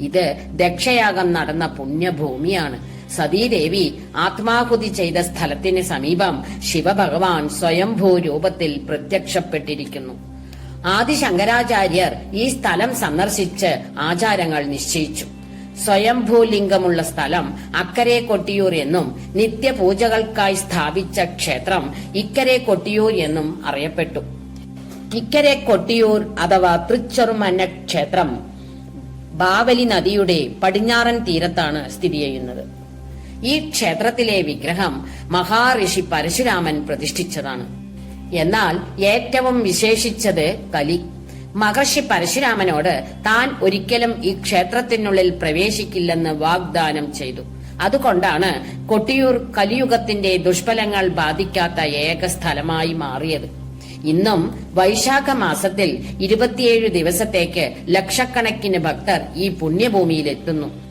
ഇത് ദക്ഷയാഗം നടന്ന പുണ്യഭൂമിയാണ്. സതീദേവി ആത്മാഹുതി ചെയ്ത സ്ഥലത്തിന് സമീപം ശിവഭഗവാൻ സ്വയംഭൂ രൂപത്തിൽ പ്രത്യക്ഷപ്പെട്ടിരിക്കുന്നു. ആദി ശങ്കരാചാര്യർ ഈ സ്ഥലം സന്ദർശിച്ച് ആചാരങ്ങൾ നിശ്ചയിച്ചു. സ്വയംഭൂലിംഗമുള്ള സ്ഥലം അക്കരെ കൊട്ടിയൂർ എന്നും നിത്യപൂജകൾക്കായി സ്ഥാപിച്ച ക്ഷേത്രം ഇക്കരെ കൊട്ടിയൂർ എന്നും അറിയപ്പെട്ടു. ഇക്കരെ കൊട്ടിയൂർ അഥവാ തൃച്ചെറുമന്ന ക്ഷേത്രം ബാവലി നദിയുടെ പടിഞ്ഞാറൻ തീരത്താണ് സ്ഥിതി ചെയ്യുന്നത്. ഈ ക്ഷേത്രത്തിലെ വിഗ്രഹം മഹാഋഷി പരശുരാമൻ പ്രതിഷ്ഠിച്ചതാണ്. എന്നാൽ ഏറ്റവും വിശേഷിച്ചത് കലി. മഹർഷി പരശുരാമനോട് താൻ ഒരിക്കലും ഈ ക്ഷേത്രത്തിനുള്ളിൽ പ്രവേശിക്കില്ലെന്ന് വാഗ്ദാനം ചെയ്തു. അതുകൊണ്ടാണ് കൊട്ടിയൂർ കലിയുഗത്തിന്റെ ദുഷ്ഫലങ്ങൾ ബാധിക്കാത്ത ഏക സ്ഥലമായി മാറിയത്. ഇന്നും വൈശാഖ മാസത്തിൽ ഇരുപത്തിയേഴ് ദിവസത്തേക്ക് ലക്ഷക്കണക്കിന് ഭക്തർ ഈ പുണ്യഭൂമിയിൽ എത്തുന്നു